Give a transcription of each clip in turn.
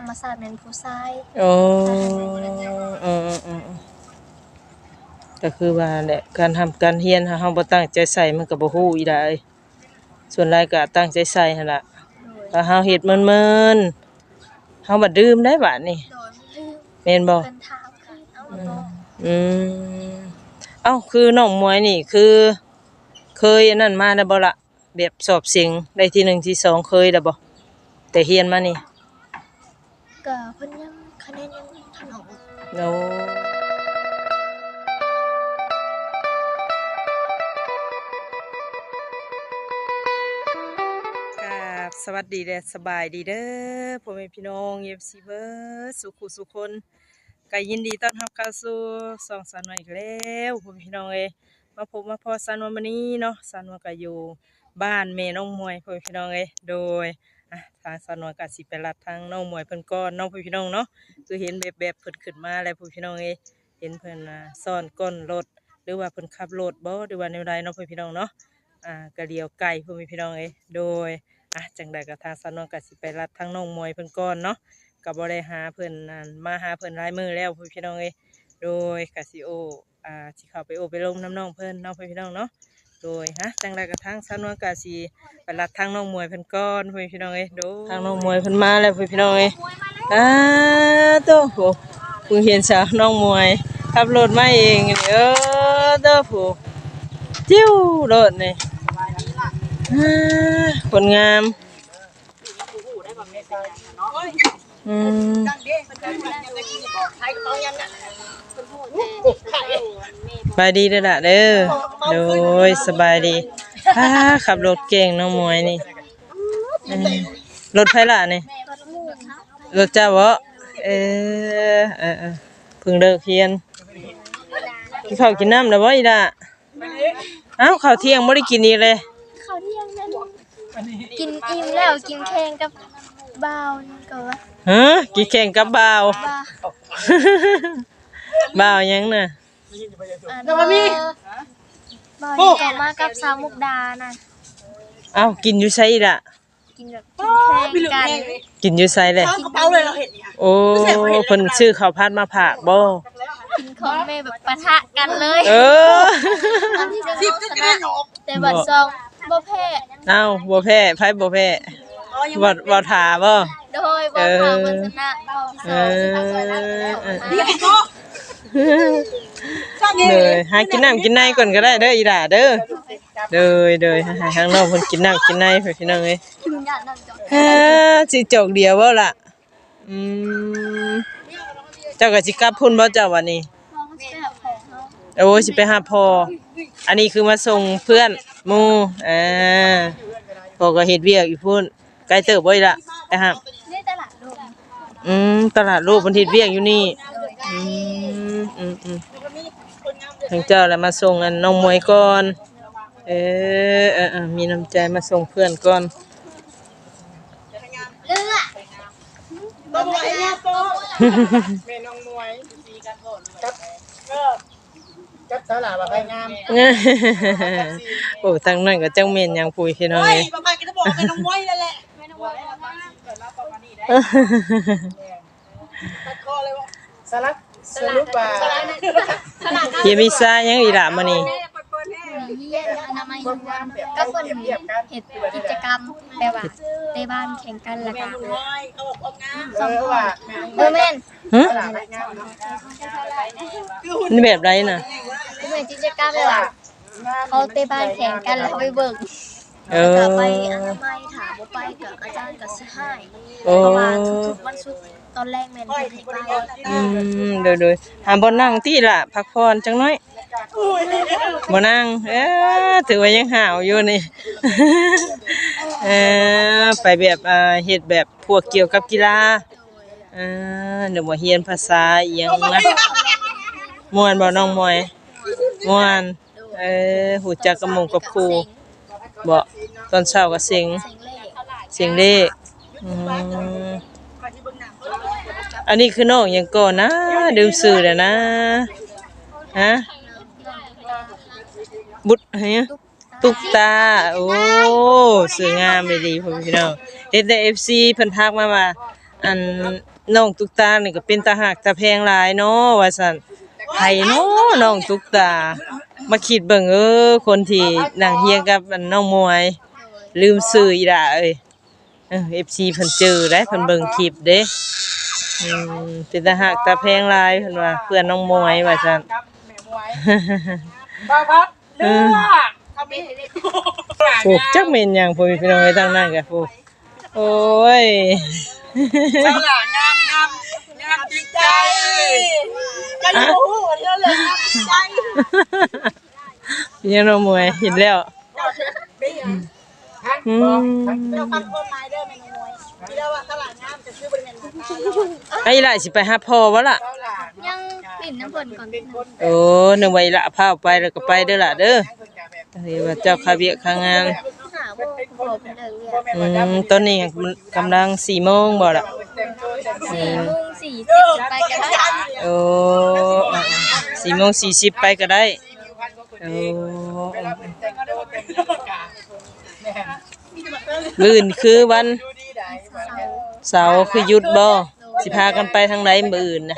รรมศาสตร์แม่นผู้ชายโอ้เออเออเออก็คือว่าแหละการทำการเรียนถ้าเฮาบ่ตั้งใจใส่มันก็บ่ฮู้อีได้ ส่วนหลายก็ตั้งใจใส่หั่นล่ะโดยถ้าเฮาเฮ็ดเมินๆเฮาบ่ดื่มได้บาดนี่โดยลืมแม่นบ่เพิ่นถามกันเอาแล้วก็อืมเอ้าคือน้องมวยนี่คือ เคยอันนั้นมาแล้วบ่ล่ะแบบสอบเสียงได้ที่หนึ่งที่สองเคยแล้วบ่แต่เรียนมานี่ ก็เพิ่นยังคะแนนยังทันออกโอ้ครับสวัสดีเด้อสบายดีเด้อพ่อแม่พี่น้องเอฟซีเบิร์สุขุสุคนก็ยินดีต้อนรับเข้าสู่สองสาน้อยอีกแล้วพ่อแม่พี่น้องเอ้มาพบมาพอสาน้อยวันนี้เนาะสาน้อยก็อยู่บ้านแม่น้องมวยพ่อแม่พี่น้องเอ้โดย อะทางสาวน้อยก็สิไปรับทางน้องมวยเพิ่นก่อนน้องพ่อแม่พี่น้องเนาะคือเห็นแบบแบบเพิ่นขึ้นมาแล้วพ่อแม่พี่น้องเอ้เห็นเพิ่นอ่าซ่อนก้นรถหรือว่าเพิ่นขับรถบ่หรือว่าแนวใดเนาะพ่อแม่พี่น้องเนาะอ่ากะเดียวไก่พ่อพี่น้องเอ้โดยอะจังใดก็ทางสนวนก็สิไปรับทางน้องมวยเพิ่นก่อนเนาะก็บ่ได้หาเพิ่นนั่นมาหาเพิ่นหลายมือแล้วพี่น้องเอ้โดยกสิโออ่าสิเข้าไปโอไปลมน้ำน้องเพิ่นเนาะพี่น้องเนาะ โดยฮะจังใดก็ทางสานวนก็สิไปรับทางน้องมวยเพิ่นก่อนพี่น้องเอ้ยโดยทางน้องมวยเพิ่นมาแล้วพี่น้องเอ้ยอ่าโตโหเพิ่งเห็นสาวน้องมวยขับรถมาเองนี่เออโตโหจิ้วรถนี่อ่า คนงามอืมสบายดีเด้อล่ะเด้อโดยสบายดีฮ่าขับรถเก่งน้องมวยนี่อืมรถไผล่ะนี่รถเจ้าบ่เออเออเออเพิ่งเลิกเรียนกินข้าวกินน้ำแล้วบ่อีล่ะอ้าวข้าวเที่ยงบ่ได้กินอีกเลย เขาเที่ยงนั่นกินอิ่มแล้วกินแข่งกับ บ่าวนี่ก็ว่าฮะกินแข่งกับบ่าวว่าบ่าวหยังน่ะอ่าเบ่าวนี่ก็มากับสาวมุกดาน่ะเอ้ากินอยู่ไสอีล่ะ กินแบบกินแข่งกันกินอยู่ไสเลยกระเป๋าเลยเราเห็นเนี่ยโอ้เพิ่นชื่อข้าวผัดมาผากบ่กินของแม่แบบปะทะกันเลยเอออันที่หนึ่งสิบเราจะชกระนะหนกแต่บัดสองบ่แพ้เอ้าบ่แพ้ไผบ่แพ้ อ๋อยังบ่บ่ทาบ่ โดยบ่ถามว่าชนะบ่สเอองอเออเรียกก็ชอบเนี่ยเลยหากินน้ำกินในก่อนก็ได้เด้ออีหล่าเด้อเด้อเด้อให้ทางน้องเพิ่นกินน้ำกินในเพิ่นพี่น้องเอ้ยถึงญาตินั่นจอดฮ่าสิจอกเดียวบ่ล่ะอืมเจ้าก็สิกลับพุ่นบ่เจ้าวันนี้ มองแซ่บของเฮาโอ้ยสิไปหาพ่ออันนี้คือมาส่งเพื่อนหมู่อ่าพ่อก็เฮ็ดเวียกอยู่พุ่น ไกลเติบบ่อีหล่ะไปหานี่ตลาดโลกอืมตลาดโลกเพิ่นเฮ็ดเวียกอยู่นี่โดยอืมอืมอืมทางเจ้าแล้วมาส่งอันน้องมวยก่อนเออเออเออมีน้ำใจมาส่งเพื่อนก่อนเลือต้องไอ้เนี่ยโตเมนองมวยสีกันก่อนครับก็จับสลาบะไพงามโอ้ทางนั้นก็จังเม่นหยังปุยพี่น้องโอ้ยเอ้ยบะไพก็จะบอกเป็นน้องมวยนั่นแหละ ตัดคอเลยว่าสลักสรุปว่าเฮียมีซายังอีหล่ะมื้อนี้เยี่ยนอนามัยก็เพิ่นเฮ็ดกิจกรรมแบบว่าในบ้านแข่งกันล้วก็น้อยเขาบอกความงามเออแม่นนี่แบบไรน่ะเหมือนกิจกรรมแบบว่าเขาเตะบ้านแข่งกันแล้วเขาไปเบิ่ง เอแล้วอก็ไปอนามัยถามบ่ไปกับอาจารย์ก็สิให้โอ้เพราะว่าทุกๆวันศุกร์ตอนแรกแม่นเพิ่นให้ไปอืมเดี๋ยวๆหาบ่นั่งติล่ะพักผ่อนจังน้อยบ่นั่งเอ้อถือว่ายังหาวอยู่นี่ เออไปแบบอ่าเฮ็ดแบบพวกเกี่ยวกับกีฬาเออเดี๋ยวบ่เรียนภาษาอีหยังนะม่วนบ่น้องมวยม่วนเออฮู้จักกับหมู่กับครู บ่ตอนเช้าก็เสียงเสียงเลขเสียงเลขอืมอันนี้คือน้องยังก่อนนะดื่มสื่อแล้วนะฮะบุตรเฮียตุกตา โอ้สื่องามไปดีพ่อพี่น้องเด็ดแต่ FC เพิ่นทักมาว่าอันน้องตุ๊กตานี่ก็เป็นตาหักตาแพงหลายเนาะว่าซั่น ไผเนาะน้องตุ๊กตา มาคิดเบิ่งเออคนที่นั่งเฮียงกับอันน้องมวย ลืมซื้ออีด่าเอ้ยเออ FC เพิ่นเจอได้เพิ่นเบิ่งคลิปเด้อืมเป็นตาหักตาแพงหลายเพิ่นว่าเพื่อนน้องมวยว่าซั่นครับแม่มวยบ้าพัดเลือกทำนี่โอ้จักแม่นหยังพ่อแม่พี่น้องไว้ทางนั้นก็โอ้โอ้ย ฉลาดงามงามงามจิตใจกันโอ้โหเยอะเลยงามจิตใจยังน้องมวยเห็นแล้วฮันอืบอกมเจ้าคำคนไม้เด้อแม่มวยที่เรียกว่าตลาดงามจะชื่อบริเวณราคาแล้วไอ้ล่ะสิไปหาพ่อบ่ล่ะตลาดยังปิ่นน้ำเพิ่นก่อนเป็นคนโอ้นึกว่าอีละพาออกไปแล้วก็ไปเด้อล่ะเด้อเฮ้ยว่าเจ้าคาเวียกข้างงาน หาโมงโผล่เป็นเรื่องเรียนอืมตอนนี้มันกำลัง4โมงบ่ล่ะสี่โมงสี่สิบไปกันได้โอ้4โมง40ไปก็ได้โอ้ลื่นคือวันเสาร์คือหยุดบ่สิพากันไปทางใดมื้ออื่นน่ะ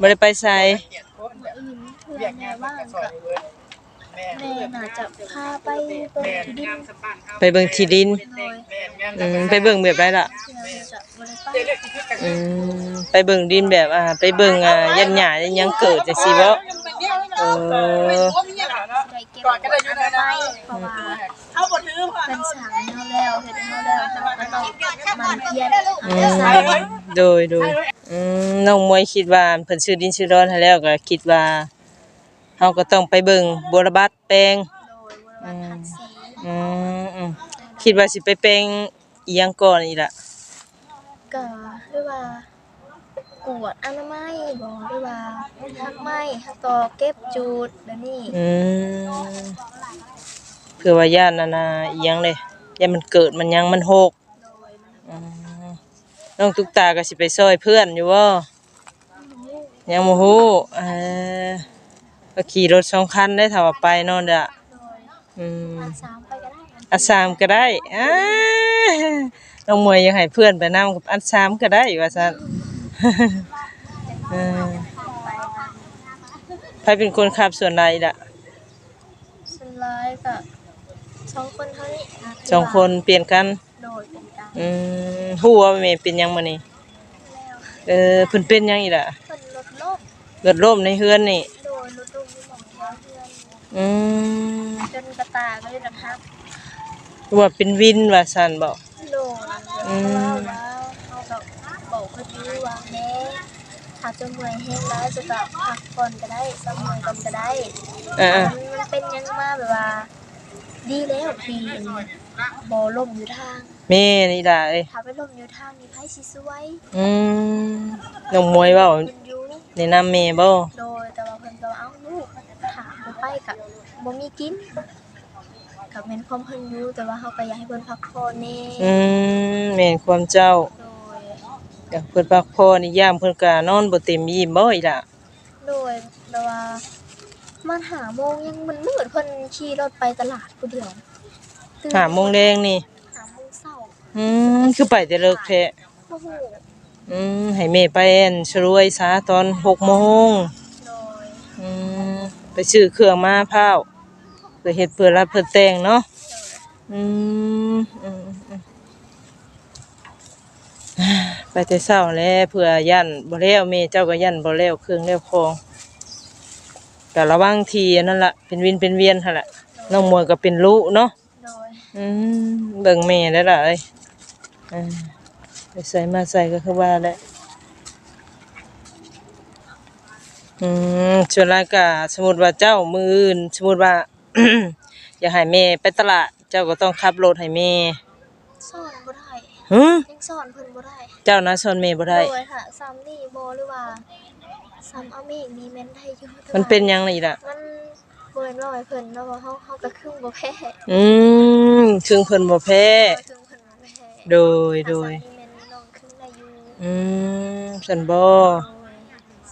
บ่ได้ไปไสอื่นเพื่อน แม่ว่างกับแม่น่าจะพาไปเปิดที่ดินไปเบิ่งที่ดินโดยอืมไปเบิ่งแบบไรล่ะ เพื่อนจะบริไปอืมไปเบิ่งดินแบบอ่าไปเบิ่งอ่ายันหญ้ายันหยังเกิดจังซี่บ่เออได้เก็บก่อนก็ได้อยู่ในเพราะว่าเขาบดถือผ่านเป็นสางเฮาแล้วเฮ็ดเฮาแล้วเราก็ต้องมันเพียรอืใส่มโดยโดยอืมน้องมวยคิดว่าเพิ่นซื้อดินซื้อดอนให้แล้วก็คิดว่า เฮาก็ต้องไปเบิ่งบัวระบัดแปลงโดยวันทันสีอืมอืมคิดว่าสิไปแปลงอีหยังก่อนอีล่ะก็หรือว่ากวดอนามัยบ่หรือว่าทักไม้ทักตอเก็บจูดแบบนี้อืมเพื่อว่าย่านนั่นน่ะอีหยังเด้ย่านมันเกิดมันหยังมันหกโดยมันอืมน้องตุ๊กตาก็สิไปซอยเพื่อนอยู่บ่ยังบ่ฮู้เออ ก็ขี่รถสองคันได้ถ้าว่าไปเนอนเด้อโดยอืมอันสามไปก็ได้อันสามก็ได้อ้าน้องมวยยังให้เพื่อนไปนํกับอันสามก็ได้ว่าซั่นเออใครเป็นคนขับส่วนใดล่ะสุดท้ายก็สองคนเท่านี้ะสองคนเปลี่ยนกันโดยเป็นการอืมฮู้ว่าแม่เป็นหยังมื้อนี้แล้วเออเพิ่นเป็นหยังอีกล่ะเพิ่นลดโลกรถล้มในเฮือนนี่ อนอืมจนกระตาก็เลยนะครับว่าเป็นวินว่าซั่นบ่โดยอืมว่าว่าเขากับบอกเขาดูว่าแม่ถ้าจะเมื่อยแห้งแล้วจะกลับพักผ่อนก็ได้สมอยก่อนก็ได้ อ่ามันเป็นยังมาแบบว่า ดีแล้วทีบ่ล่มอยู่ทางแม่นี่ล่ะเอ้ยถ้าไปล่มอยู่ทางนี่ไผสิสวยอืมน้องมวยเว้าเพิ่นอยู่แนะนำแม่บ่โดยแต่ว่าเพิ่นก็ว่าเอ้าลูกถามบ่ ไปก็บ่มีกินก็แม่นความเพิ่นอยู่แต่ว่าเฮาก็อยากให้เพิ่นพักผ่อนแน่อืมแม่นความเจ้าโดยอยากเพิ่นพักผ่อนนี่ยามเพิ่นก็นอนบ่เต็มอิ่มบ่อีล่ะโดยแบบว่ามันหาโมงยังมันมืดเพิ่นขี่รถไปตลาดผู้เดียวตื่นห้าโมงแดงนี่หาโมงเช้าอืมคือไปแต่เลิกแท้โอ้โหอืมให้แม่ไปอันชรวยซะตอน6โมงโดยอืมไป ซื้อเครื่องมาพร้าวเพื่อเฮ็ดเพื่อรับเพื่อแต่งเนาะอืมอืมอืมไปแต่เช้าแล้วเพื่อยันบ่แล้วแม่เจ้าก็ยันบ่แล้วเครื่องแล้วของแต่ระวังทีอันนั่นละเป็นวินเป็นเวียนหั่นล่ะน้องมวยก็เป็นลูกเนาะโดยอืมเบิ่งแม่ได้ละเอ้ยไปใส่มาใส่ก็คือว่าแหละ อืมส่วนรายก็สมมุติว่าเจ้ามืออื่น สมมุติว่า อยากให้แม่ไปตลาด เจ้าก็ต้องขับรถให้แม่สอนบ่ได้หึยังสอนเพิ่นบ่ได้เจ้านะสอนแม่บ่ได้โดยค่ะซ้ำนี่บ่หรือว่าซ้ำเอาเมฆนี่แม่นได้อยู่แต่ว่ามันเป็นหยังไงล่ะ มันบ่แม่นว่าให้เพิ่นเนาะว่าเฮาเฮาก็ครึ่งบ่แพ้อืมถึงเพิ่นบ่แพ้ ครึ่งเพิ่นบ่แพ้โดย โดย ถ้าซ้ำนี่แม่นน้องครึ่งได้อยู่อืมฉันบ่โดย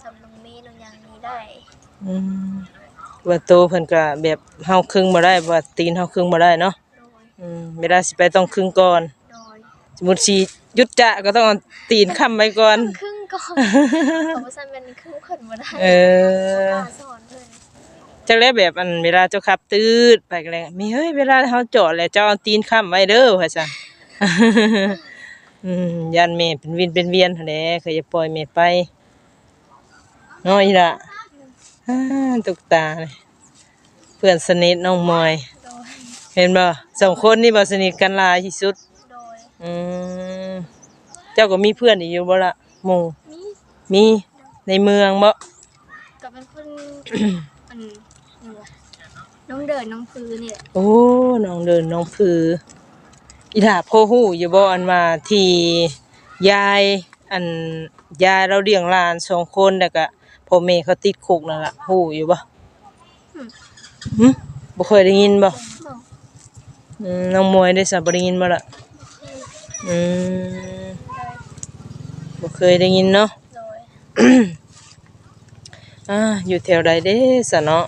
ซ้ำน้องเมย์น้องหยังนี่ได้ อืม ว่าโตเพิ่นก็แบบเฮาครึ่งบ่ได้ว่าตีนเฮาครึ่งบ่ได้เนาะโดยอืมเวลาสิไปต้องครึ่งก่อน โดยสมมุติสิหยุดจะก็ต้องเอาตีนค้ำไว้ก่อน ครึ่งก่อนเพราะว่าซั่นเป็นครึ่งคนบ่ได้เออป้าสอนเพิ่นจักแล้วแบบอันเวลาเจ้าขับตืดไปก็แล้วมีเฮ้ยเวลาเฮาจอดแล้วเจ้าเอาตีนค้ำไว้เด้อว่าซั่น อืมยันแม่เป็นวินเป็นเวียนหั่นแหละเคยจะปล่อยแม่ไปเนาะอีล่ะอ่า ตุกตาเลยเพื่อนสนิทน้องมอย โดย เห็นบ่สองคนนี่บ่สนิทกันหลายที่สุด โดย อืมเจ้าก็มีเพื่อนอีกอยู่บ่ล่ะหมู่มีมีในเมืองบ่ก็เป็นคน อันนี่ว่ะน้องเดินน้องพื้นนี่แหละโอ้น้องเดินน้องผืออีหล่าพ่อฮู้อยู่บ่อันว่าที่ยาย อันยายเราเลี้ยงหลานสองคนแล้วก็ พ่อแม่เขาติดคุกนั่นล่ะฮู้อยู่บ่หึบ่เคยได้ยินบ่บอกอืมน้องมวยได้สับบ่ได้ยินบ่ล่ะอืมบ่เคยได้ยินเนาะ โดยอ่าอยู่แถวใดเด้สะเนาะ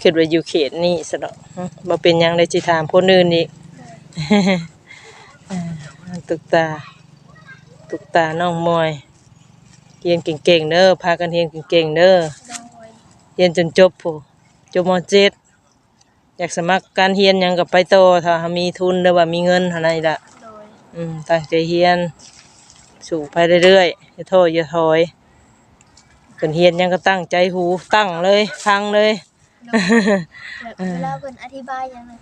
คิดว่าอยู่เขตนี้สะเนาะฮะบ่เป็นหยังได้สิถามคนอื่นอีก อ่าตุกตา ตุกตาน้องมวย เรียนเก่งๆเด้อพากันเรียนเก่งๆเด้อโดยเรียนจนจบผู้จบมเจ็ดอยากสมัครการเรียนหยังกับไปโตอถ้าหามีทุนหรือว่ามีเงินอะไรล่ะ โดยอืมตั้งใจเรียน สู่ไปเรื่อยๆอย่าโทษอย่าถอยเพิ่นเรียนหยังก็ตั้งใจหูตั้งเลยฟังเลย โดยแบบเวลาเพิ่นอธิบายหยังน่ะ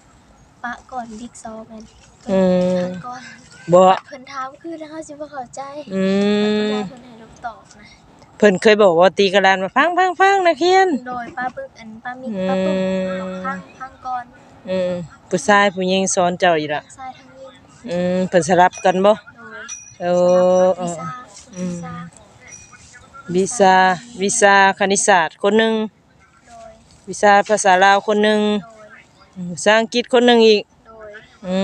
ปะก่อนดิกซอแม่นอืม ก่อน บ่เพิ่นถามคือถ้าเขาสิบ่เข้าใจอืเวมลาเพิ่นให้เราตอบนะเพิ่นเคยบอกว่าตีกระดานมาฟังฟังฟังนักเรียนโดยป้าปึกอันป้ามิกป้าปึกอืมพังพังก่อนอืมผู้ชายผู้หญิงสอนเจ้าอีกละทรายทางนี้อืมเพิ่นสลับกันบ่โดยเออเอวิอซาอืวิมซาวิชาวิชาคณิตศาสตร์คนหนึงโดยวิชาภาษาลาวคนหนึงโดยอืมภาษาอังกฤษคนหนึงอีกโดย อื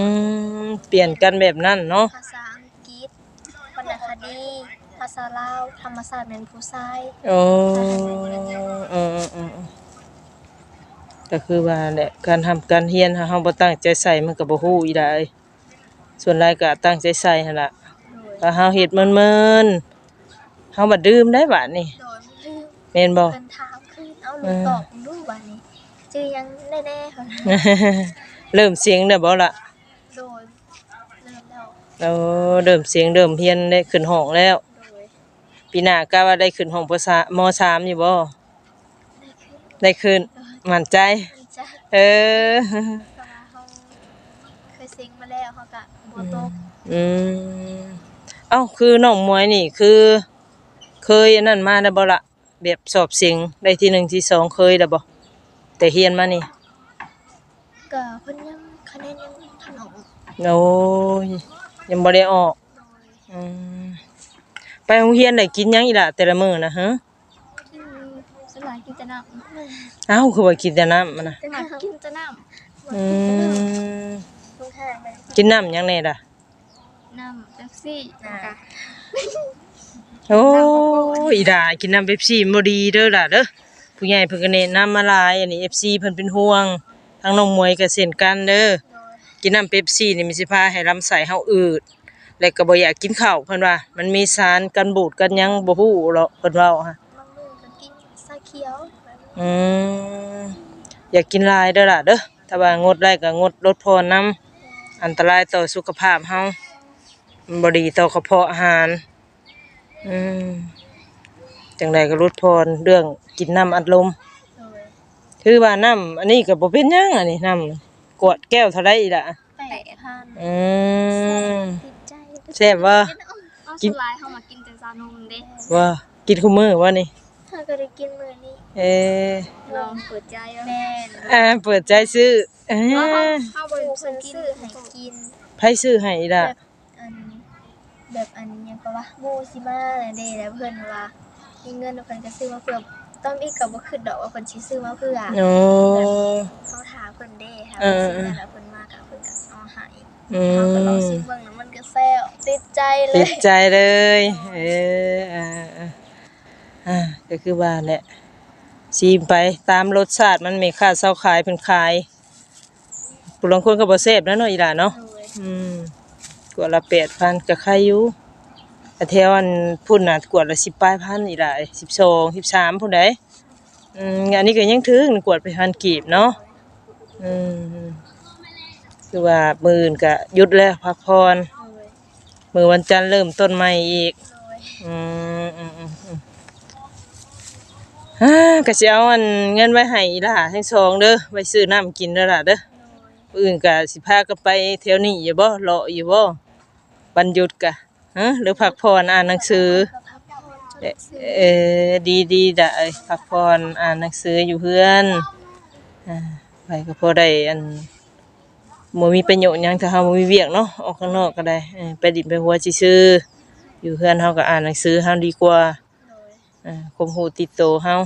มเปลี่ยนกันแบบนั้นเนาะภาษาอังกฤษวรรณคดี ภาษาลาว ธรรมศาสตร์แม่นผู้ชายโอ้เออเออก็คือว่าแหละการทำการเรียนถ้าเฮาบ่ตั้งใจใส่มันก็บ่ฮู้อีได้ส่วนหลายก็ตั้งใจใส่หั่นล่ะโดยถ้าเฮาเฮ็ดเมินๆเฮาบ่ดื่มได้บาดนี่โดยลืมแม่นบ่ เพิ่ นถามคืนเอาลูกตอบดูบัดนี้จื่อยังแน่ๆค่ะเริ่มเสียงได้บ่ล่ะ โดยเริ่มแล้ว เออเริ่มเสียงเริ่มเฮียนได้ขึ้นห้องแล้ว โดยปีหน้ากะว่าได้ขึ้นห้องภาษามสามอยู่บ่ได้คืนได้ขึ้นมั่นใจ มันจะเออ เพราะว่าเฮาเคยเซ็งมาแล้วเฮาก็บ่ตกอืมเอ้าคือน้องมวยนี่คือ เคยอันนั้นมาแล้วบ่ล่ะแบบสอบเสียงได้ที่หนึ่งที่สองเคยแล้วบ่แต่เฮียนมานี่ก็เพิ่นยังคะแนนยังทันออกโอ้ย ยังบ่ได้ออกโดยอืมไปโรงเรียนได้กินหยังอีล่ะแต่ละมื้อนะฮะกินสลายกินจะน้ำเอ้าคือว่ากินแต่น้ำมันน่ะจะมากินจะน้ำอืมลุงแทงไปกินน้ำหยังแน่ล่ะน้ำเป๊ปซี่นะคะโอ้ยอีด่ากินน้ำเป๊ปซี่บ่ดีเด้อล่ะเด้อผู้ใหญ่เพิ่นก็แนะนำมาหลาย อันนี้ FC เพิ่นเป็นห่วงทางน้องมวยก็เช่นกันเด้อโดย กินน้ำเป๊ปซี่นี่มันสิพาให้ลำไส้เฮาอืดและก็บ่อยากกินข้าวเพิ่นว่า มันมีสารกันบูดกันหยังบ่ฮู้หรอกเพิ่นเว้าฮะบางมื้อก็กินชาเขียวอืมอยากกินหลายเด้อล่ะเด้อถ้าว่างดได้ก็งดลดพรนํอันตรายต่อสุขภาพเฮามันบ่ดีต่อกระเพาะอาหาร อืมจังไดก็ลดพรเรื่องกินน้ำอัดลมโดย คือว่าน้ำอันนี้ก็บ่เป็นหยังอันนี้น้ำ กวดแก้วเท่าไรอีล่ะแปดพันอืมติดใจแซ่บบ่เอากิกินนลายเข้ามากินแต่ซานมเด้ว่ากินคู่มื้อว่านี่ถ้าก็ได้กินมื้อนี้เออลองเปิดใจแม่นอ่าเปิดใจซื้อเอ้เข้าบริษัทซื้อให้กินไผซื้อให้อีล่ะแบบอันแบบอันหยังก็ว่าโมซิมาอะไรเด้แล้วเพิ่นว่ามีเงินเพิ่นก็ซื้อมาเพื่อต้อมอีกก็บ่คิดดอกว่าเพิ่นสิซื้อมาเพื่อโอ้เขาถาม เพิ่นเด้ค่ะเออเพิ่นซื้อแล้วเพิ่นมาก็เพิ่นก็เอาให้อืเขาก็ลองมซื้อเบิ่งแล้วมันก็แซ่บติดใจเลติยดใจเลยเอออ่าอ่าอ่าก็คือว่าแหละซีมไปตามรสชาติมันมีค่าเซาขายเป็นขายผู้ลางคนก็บ่แซ่บนะเนาะอีหล่ะเนาะโดยอืมกวดละแปดพันก็ใครอยู่แต่แถวอันพุ่นน่ะกวดละสิบปลายพันอีหลายสิบสองสิบสามพุ่นใดอืมอันนี้ก็ยังถึงกวดไปพันกีบเนาะ อืมคือว่ามืออื่นก็หยุดแล้วพักผ่อนโดยมือวันจันทร์เริ่มต้นใหม่อีกโดยอืมอืมอืมอืมอ่าก็สิเอาอันเงินไว้ให้อีหล่าทั้งสองเด้อไว้ซื้อน้ำกินเด้อล่ะเด้อโดยมื้ออื่นก็สิพากันไปแถวนี้อยู่บ่เลาะอยู่บ่วันหยุดกะฮะหรือพักผ่อนอ่านหนังสือก็พักผ่อนจนเอ่อซื้อเออดีดีๆดะเอ้ยพักผ่อนอ่านหนังสืออยู่เพื่อนอ่า ไปก็พอได้อันบ่มีประโยชน์หยังถ้าเฮาบ่มีเวียกเนาะออกข้างนอกก็ได้เออไปดินไปหัวซื่อๆอยู่เพื่อนเฮาก็อ่านหนังสือเฮาดีกว่าอ่าคมหูติดโตเฮา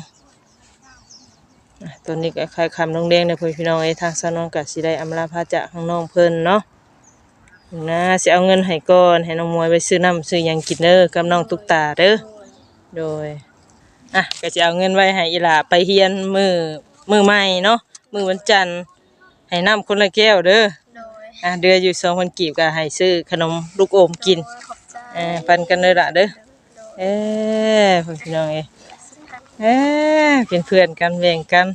อะตอนนี้ก็คลายคำน้องแดงนะเพื่อนพี่น้องไอ้ยทางสนองกับสิได้อำลาพาจาข้างน้องเพิ่นเนาะนะสิเอาเงินให้ก่อนให้น้องมวยไปซื้อน้ำซื้อหยังกินเด้อกับน้องตุ๊กตาเด้อโดยโดยอะก็จะเอาเงินไว้ให้อีหลาไปเฮียนมือมือใหม่เนาะ มือวันจันทร์ให้น้ำคนละแก้วเด้อโดยอะเดืออยู่สองคนกีบก็ให้ซื้อขนมลูกอมกินโดยขอบใจเออปันกันเลยละเด้อโดยเอ้เพื่อนพี่น้องเอ้ยสิพันเอ้เป็นเพื่อนกันแบ่งกัน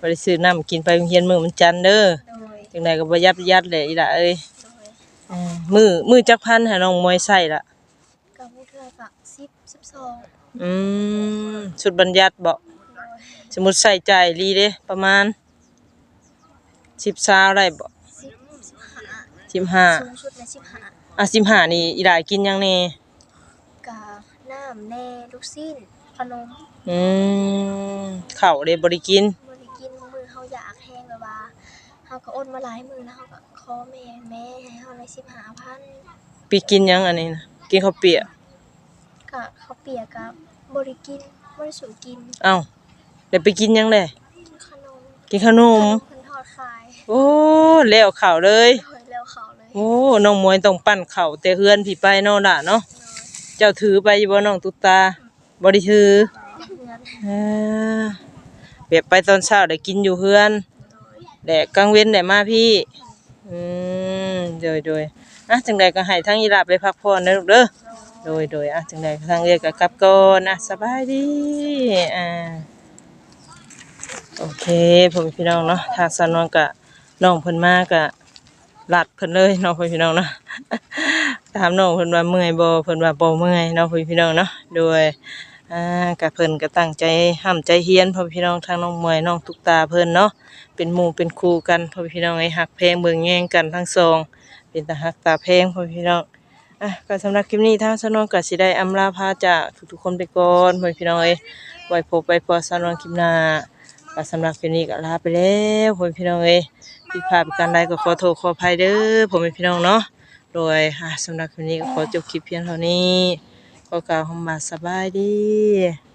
บ่ไปซื้อน้ำกินไปโรงเฮียนมือมันจันทร์เด้อโดยจังใดก็บ่ยัดยัดเลยอีหล่ะเอ้ยโดยเออมือมือจักพันให้น้องมวยใส่ละกับผู้เทือกะสิบสิบสองอืมชุดบัญญัติบ่โดยสมมุติใส่ใจายลีเด้ประมาณ 10ซาวได้บ่สิบสิบห้า15สูงสุดในสิบห้าอะ15นี่อีหล่ากินหยังแน่กาน้ำแน่ลูกสิ้นขนมอืมข้าวได้บ่ได้กินบริกินมือเฮาอยากแห้งแบบว่าเฮาก็อดมาหลายมือแล้วเฮาก็ขอแม่แม่ให้เฮาในสิบห้าพันไปกินหยังอันนี้นะกินข้าวเปียกกะเขาวเปียกกับบริกินบริสุทธิ์กินเอ้าแล้วไปกินหยังแหละกินขนมกินขนม โอ้แล้วข้าวเลยโดยแล้วเขาเลยโอ้น้องมวยต้องปั้นเข่าวแต่เฮือนพี่ไปเนาะล่ะเนาะเจ้าถือไปอยู่บ่น้องตุ๊กตาบ่ได้ถือเงินเออแบบไปตอนเช้าได้กินอยู่เฮือน โดยแต่กลางเว้นได้มาพี่ อืม โดยโดยอะจังใดก็ให้ทั้งอีหลาไปพักผ่อนนะลูกเด้อ โดยโดยอะจังใดก็ทางเรียกก็กลับก่อนอะสบายดี อ่า โอเคผมพี่น้องเนาะทางสนวนกะ น้องเพิ่นมาก็ลัดเพิ่นเลยน้องพี่น้องเนาะถามน้องเพิ่นว่าเมื่อยบ่เพิ่นว่าบ่เมื่อยเนาะพี่น้องเนาะโดยอ่ากะเพิ่นก็ตั้งใจห้ามใจเฮียนพ่อพี่น้องทางน้องเมวยน้องตุกตาเพิ่นเนาะเป็นหมู่เป็นครูกันพ่อพี่น้องไอ้ฮักเพลงเบิ่งแย่งกันทั้งสองเป็นตาฮักตาเพลงพ่อพี่น้องอะก็สำหรับคลิปนี้ทางสนวนก็สิได้อำลาพาจากทุกๆคนไปก่อนพ่อพี่น้องเอ้ยไว้พบไว้พอสนวนคลิปหน้าก็สำหรับคลิปนี้ก็ลาไปแล้วผมพี่น้องเอ้ย ผิดพลาดประการใดก็ขอโทษขออภัยเด้อผมเป็นพี่น้องเนาะโดยสำหรับคลิปนี้ก็ขอจบคลิปเพียงเท่านี้ขอกล่าวคำว่าสบายดี